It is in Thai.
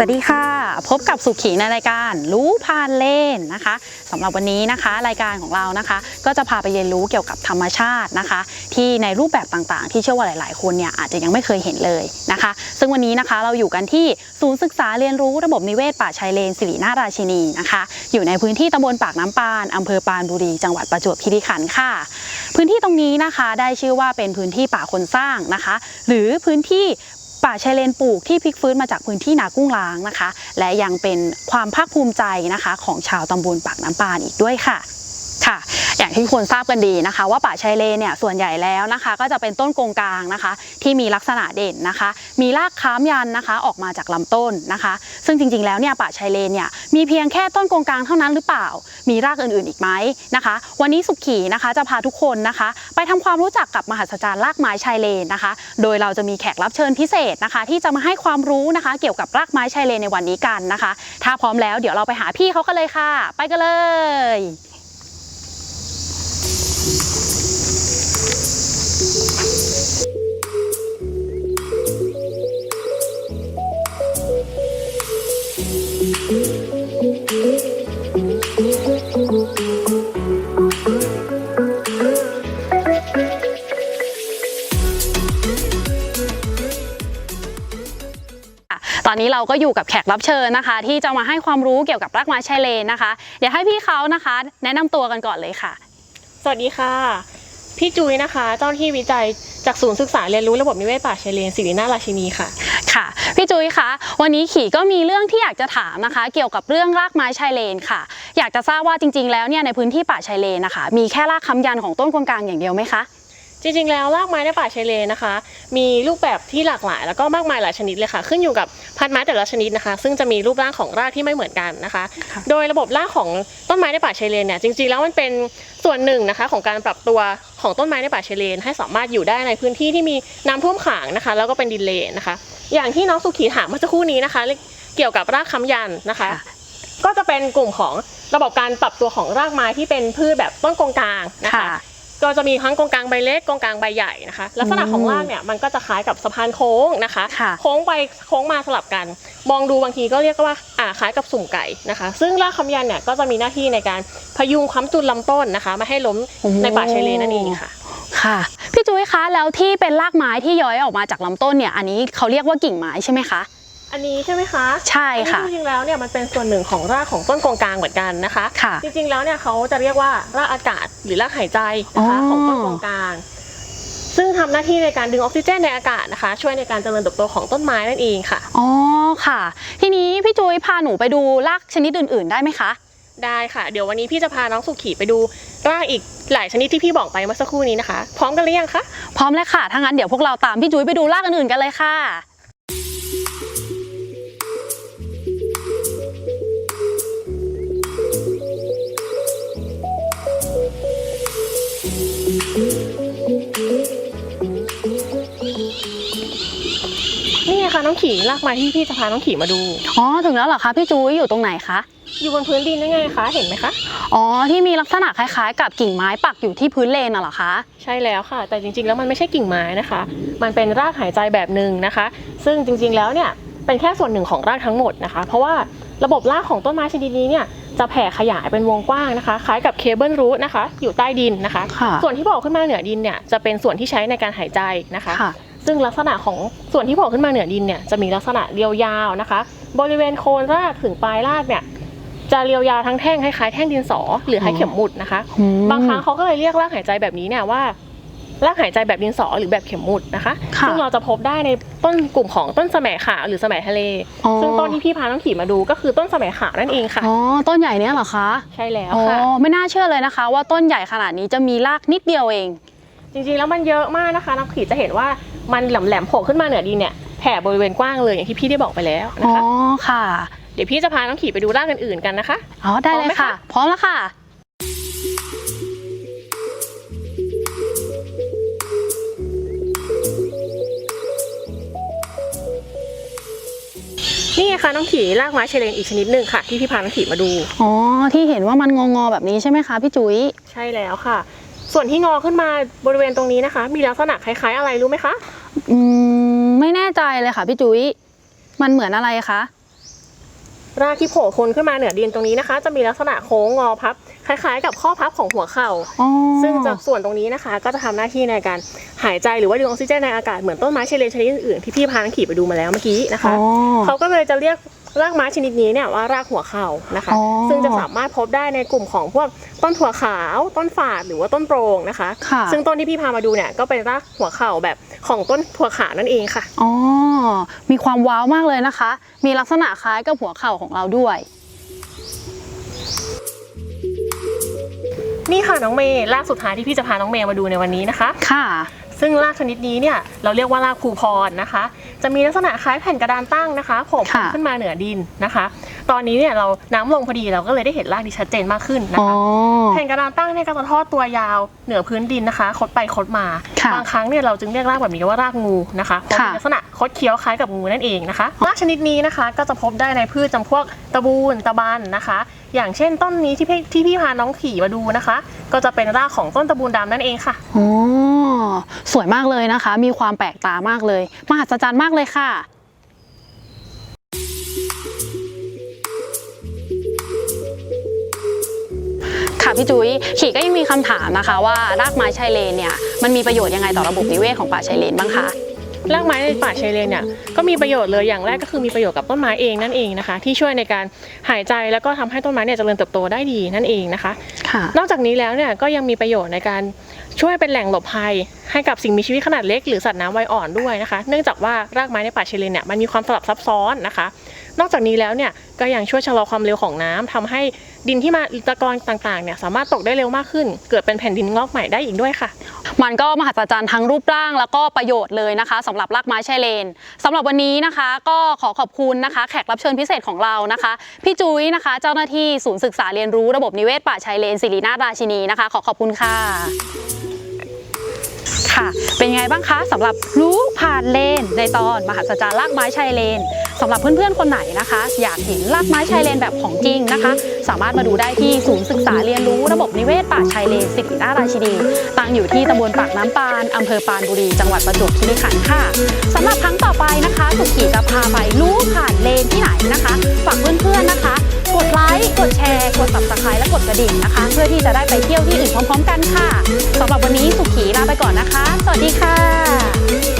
สวัสดีค่ะ พบกับสุขีในรายการรู้พานเล่นนะคะสำหรับวันนี้นะคะ รายการของเรานะคะ ก็จะพาไปเรียนรู้เกี่ยวกับธรรมชาตินะคะ ที่ในรูปแบบต่างๆ ที่เชื่อว่าหลาย ๆ คนเนี่ยอาจจะยังไม่เคยเห็นเลยนะคะ ซึ่งวันนี้นะคะเราอยู่กันที่ศูนย์ศึกษาเรียนรู้ระบบนิเวศป่าชายเลนสิรินาราชินีนะคะ อยู่ในพื้นที่ตำบลปากน้ำปานอำเภอปานบุรีจังหวัดประจวบคีรีขันธ์ค่ะ พื้นที่ตรงนี้นะคะได้ชื่อว่าเป็นพื้นที่ป่าคนสร้างนะคะ หรือพื้นที่ ป่าชายเลนปลูกที่พลิกฟื้นมาจากพื้นที่นากุ้งล้างนะคะ และยังเป็นความภาคภูมิใจนะคะ ของชาวตำบลปากน้ำปานอีกด้วยค่ะค่ะ อย่างที่ทุกคนทราบกันดีนะคะ ว่าป่าชายเลนเนี่ยส่วนใหญ่แล้วนะคะ ก็จะเป็นต้นกงกลางนะคะ ที่มีลักษณะเด่นนะคะ มีรากค้ำยันนะคะ ออกมาจากลำต้นนะคะ ซึ่งจริงๆแล้วเนี่ยป่าชายเลนเนี่ยมีเพียงแค่ต้นกงกลางเท่านั้นหรือเปล่า มีรากอื่นๆอีกไหมนะคะ วันนี้สุขีนะคะจะพาทุกคนนะคะ ไปทำความรู้จักกับมหัศจรรย์รากไม้ชายเลนนะคะ โดยเราจะมีแขกรับเชิญพิเศษนะคะ ที่จะมาให้ความรู้นะคะ เกี่ยวกับรากไม้ชายเลนในวันนี้กันนะคะ ถ้าพร้อมแล้วเดี๋ยวเราไปหาพี่เขากันเลยค่ะ ไปกันเลย อนนี้เราก็อยู่กับแขกรับเชิญนะคะ ที่จะมาให้ความรู้เกี่ยวกับรากไม้ชายเลนนะคะ เดี๋ยวให้พี่เขานะคะ แนะนำตัวกันก่อนเลยค่ะ สวัสดีค่ะ พี่จุ้ยนะคะ เจ้าหน้าที่วิจัยจากศูนย์ศึกษาเรียนรู้ระบบนิเวศป่าชายเลนสิรินาถราชินีค่ะ ค่ะ พี่จุ้ยคะวันนี้ขี่ก็มีเรื่องที่อยากจะถามนะคะ เกี่ยวกับเรื่องรากไม้ชายเลนค่ะ อยากจะทราบว่าจริง ๆ แล้วเนี่ยในพื้นที่ป่าชายเลนนะคะ มีแค่รากค้ำยันของต้นกงกลางอย่างเดียวไหมคะ จริงๆ แล้วรากไม้ในป่าชายเลนนะคะ มีรูปแบบที่หลากหลาย แล้วก็มากมายหลายชนิดเลยค่ะ ขึ้นอยู่กับพันธุ์ไม้แต่ละชนิดนะคะ ซึ่งจะมีรูปร่างของรากที่ไม่เหมือนกันนะคะค่ะโดยระบบรากของต้นไม้ในป่าชายเลนเนี่ยจริงๆ แล้วมันเป็นส่วนหนึ่งนะคะของการปรับตัวของต้นไม้ในป่าชายเลน ให้สามารถอยู่ได้ในพื้นที่ที่มีน้ำท่วมขังนะคะ แล้วก็เป็นดินเลนนะคะ อย่างที่น้องสุขีถามเมื่อสักครู่นี้นะคะ เกี่ยวกับรากค้ำยันนะคะค่ะก็จะเป็นกลุ่มของระบบการปรับตัวของรากไม้ที่เป็นพืชแบบต้นกงกลางนะคะค่ะ ก็จะมีทั้งกงกลางใบเล็กกงกลางใบใหญ่นะคะ ลักษณะของรากเนี่ยมันก็จะคล้ายกับสะพานโค้งนะคะค่ะโค้งไปโค้งมาสลับกัน มองดูบางทีก็เรียกว่าอ่าคล้ายกับสุ่มไก่นะคะ ซึ่งรากคำยันเนี่ยก็จะมีหน้าที่ในการพยุงค้ำจุนลำต้นนะคะไม่ให้ล้มโอ้ในป่าชายเลนนั่นเองค่ะค่ะพี่จุ้ยคะแล้วที่เป็นรากไม้ที่ย้อยออกมาจากลำต้นเนี่ยอันนี้เขาเรียกว่ากิ่งไม้ใช่ไหมคะ อันนี้ใช่ไหมคะใช่ค่ะอันนี้จริงๆแล้วเนี่ยมันเป็นส่วนหนึ่งของรากของต้นกงกลางเหมือนกันนะคะค่ะจริงๆแล้วเนี่ยเขาจะเรียกว่ารากอากาศหรือรากหายใจนะคะอ๋อของต้นกงกลาง ซึ่งทำหน้าที่ในการดึงออกซิเจนในอากาศนะคะ ช่วยในการเจริญเติบโตของต้นไม้นั่นเองค่ะอ๋อค่ะ ทีนี้พี่จุ้ยพาหนูไปดูรากชนิดอื่น ๆ ได้ไหมคะได้ค่ะ เดี๋ยววันนี้พี่จะพาน้องสุขีไปดูรากอีกหลายชนิดที่พี่บอกไปเมื่อสักครู่นี้นะคะ พร้อมกันหรือยังคะพร้อมแล้วค่ะถ้างั้นเดี๋ยวพวกเราตามพี่จุ้ยไปดูรากอื่นๆกันเลยค่ะ ขีรากไม้ที่พี่จะพาน้องขีมาดู อ๋อถึงแล้วเหรอคะพี่จุ้ยอยู่ตรงไหนคะอยู่บนพื้นดินนั่นไงคะเห็นไหมคะอ๋อที่มีลักษณะคล้ายๆ กับกิ่งไม้ปักอยู่ที่พื้นเลนน่ะเหรอคะใช่แล้วค่ะ แต่จริงๆแล้วมันไม่ใช่กิ่งไม้นะคะ มันเป็นรากหายใจแบบหนึ่งนะคะ ซึ่งจริงๆแล้วเนี่ยเป็นแค่ส่วนหนึ่งของรากทั้งหมดนะคะ เพราะว่าระบบรากของต้นไม้ชนิดนี้เนี่ยจะแผ่ขยายเป็นวงกว้างนะคะ คล้ายกับเคเบิลรูทนะคะ อยู่ใต้ดินนะคะค่ะส่วนที่โผล่ขึ้นมาเหนือดินเนี่ยจะเป็นส่วนที่ใช้ในการหายใจนะคะค่ะซึ่งลักษณะของ ส่วนที่โผล่ขึ้นมาเหนือดินเนี่ยจะมีลักษณะเรียวยาวนะคะ บริเวณโคนรากถึงปลายรากเนี่ยจะเรียวยาวทั้งแท่งคล้ายๆแท่งดินสอหรือคล้ายเข็มหมุดนะคะอืมบางครั้งเขาก็เลยเรียกรากหายใจแบบนี้เนี่ยว่ารากหายใจแบบดินสอหรือแบบเข็มหมุดนะคะค่ะซึ่งเราจะพบได้ในต้นกลุ่มของต้นสะแหมขาวหรือสะแหมทะเลอ๋อซึ่งต้นที่พี่พาน้องขี่มาดูก็คือต้นสะแหมขาวนั่นเองค่ะ อ๋อ ต้นใหญ่เนี้ยเหรอคะ ใช่แล้วอ๋อค่ะไม่น่าเชื่อเลยนะคะ ว่าต้นใหญ่ขนาดนี้จะมีรากนิดเดียวเอง จริงๆแล้วมันเยอะมากนะคะน้องขี่จะเห็นว่า มันแหลมๆโผล่ขึ้นมาเหนือดินเนี่ยแผ่บริเวณกว้างเลยอย่างที่พี่ได้บอกไปแล้วนะอ๋อคะค่ะ เดี๋ยวพี่จะพาน้องขี่ไปดูรากอื่นๆกันนะคะ อ๋อ ได้เลพร้อมไหมยค่ะคะพร้อมแล้วค่ะ นี่ไงคะน้องขี่รากไม้ชายเลนอีกชนิดหนึ่งค่ะ ที่พี่พาน้องขี่มาดู อ๋อ ที่เห็นว่ามันงอๆแบบนี้ใช่ไหมคะพี่จุ๋ย ใช่แล้วค่ะ ส่วนที่งอขึ้นมาบริเวณตรงนี้นะคะ มีลักษณะคล้ายๆอะไรรู้ไหมคะ อืมไม่แน่ใจเลยค่ะพี่จุ๋ยมันเหมือนอะไรคะรากที่โผล่พ้นขึ้นมาเหนือดินตรงนี้นะคะ จะมีลักษณะโค้งงอพับ คล้ายๆ กับข้อพับของหัวเข่าอ๋อซึ่งจากส่วนตรงนี้นะคะ ก็จะทำหน้าที่ในการหายใจหรือว่าดึงออกซิเจนในอากาศเหมือนต้นไม้เชลเลนชนิดอื่นๆที่พี่พานังขี่ไปดูมาแล้วเมื่อกี้นะคะอ๋อเขาก็เลยจะเรียก รากไม้ชนิดนี้เนี่ยว่ารากหัวเข่านะคะอ๋อซึ่งจะสามารถพบได้ในกลุ่มของพวกต้นถั่วขาว ต้นฝาดหรือว่าต้นโปรงนะคะค่ะซึ่งต้นที่พี่พามาดูเนี่ยก็เป็นรากหัวเข่าแบบของต้นถั่วขาวนั่นเองค่ะอ๋อมีความว้าวมากเลยนะคะ มีลักษณะคล้ายกับหัวเข่าของเราด้วยนี่ค่ะน้องเมย์รากสุดท้ายที่พี่จะพาน้องเมย์มาดูในวันนี้นะคะ ค่ะ ซึ่งรากชนิดนี้เนี่ยเราเรียกว่ารากภูพรนะคะ จะมีลักษณะคล้ายแผ่นกระดานตั้งนะคะโผล่ค่ะขึ้นมาเหนือดินนะคะ ตอนนี้เนี่ยเราน้ำลงพอดีเราก็เลยได้เห็นรากที่ชัดเจนมากขึ้นนะอ๋อ คะ แผ่นกระดานตั้งเนี่ยก็จะทอดตัวยาวเหนือพื้นดินนะคะ คดไปคดมา ค่ะบางครั้งเนี่ยเราจึงเรียกรากแบบนี้ว่ารากงูนะคะ เพราะค่ะมีลักษณะคดเคี้ยวคล้ายกับงูนั่นเองนะคะ รากชนิดนี้นะคะ ก็จะพบได้ในพืชจำพวกตะบูนตะบันนะคะ อย่างเช่นต้นนี้ที่พี่ที่พี่พาน้องขี่มาดูนะคะ ก็จะเป็นรากของต้นตะบูนดำนั่นเองค่ะ อ๋อ สวยมากเลยนะคะ มีความแปลกตามากเลย มหัศจรรย์มากเลยค่ะค่ะพี่จุ้ยขี่ก็ยังมีคำถามนะคะว่ารากไม้ชายเลนเนี่ยมันมีประโยชน์ยังไงต่อระบบนิเวศของป่าชายเลนบ้างคะ รากไม้ในป่าชายเลนเนี่ยก็มีประโยชน์เลยอย่างแรกก็คือมีประโยชน์กับต้นไม้เองนั่นเองนะคะ ที่ช่วยในการหายใจแล้วก็ทำให้ต้นไม้เนี่ยเจริญเติบโตได้ดีนั่นเองนะคะค่ะนอกจากนี้แล้วเนี่ยก็ยังมีประโยชน์ในการช่วยเป็นแหล่งหลบภัย ให้กับสิ่งมีชีวิตขนาดเล็กหรือสัตว์น้ำวัยอ่อนด้วยนะคะ เนื่องจากว่ารากไม้ในป่าชายเลนเนี่ยมันมีความสลับซับซ้อนนะคะ นอกจากนี้แล้วเนี่ยก็ยังช่วยชะลอความเร็วของน้ำทำให้ ดินที่มาตะกอนต่างๆเนี่ยสามารถตกได้เร็วมากขึ้น เกิดเป็นแผ่นดินงอกใหม่ได้อีกด้วยค่ะ มันก็มหัศจรรย์ทั้งรูปร่างแล้วก็ประโยชน์เลยนะคะสำหรับรากไม้ชายเลนสำหรับวันนี้นะคะ ก็ขอขอบคุณนะคะ แขกรับเชิญพิเศษของเรานะคะ พี่จุ้ยนะคะ เจ้าหน้าที่ศูนย์ศึกษาเรียนรู้ระบบนิเวศป่าชายเลนศิรินาถราชินีนะคะ ขอขอบคุณค่ะ ค่ะ เป็นไงบ้างคะสำหรับรู้ผ่านเลน ในตอนมหัศจรรย์รากไม้ชายเลนสำหรับเพื่อนๆคนไหนนะคะ อยากเห็นรากไม้ชายเลนแบบของจริงนะคะ สามารถมาดูได้ที่ศูนย์ศึกษาเรียนรู้ระบบนิเวศป่าชายเลนสิริราชราชินีตั้งอยู่ที่ตำบลปากน้ำปานอำเภอปานบุรี จังหวัดประจวบคีรีขันธ์ค่ะสำหรับครั้งต่อไปนะคะสุขีจะพาไปรู้ผ่านเลนที่ไหนนะคะฝากเพื่อนๆ subscribe และกดกระดิ่งนะคะ เพื่อที่จะได้ไปเที่ยวที่อื่นพร้อมๆ กันค่ะสำหรับวันนี้สุขีลาไปก่อนนะคะ สวัสดีค่ะ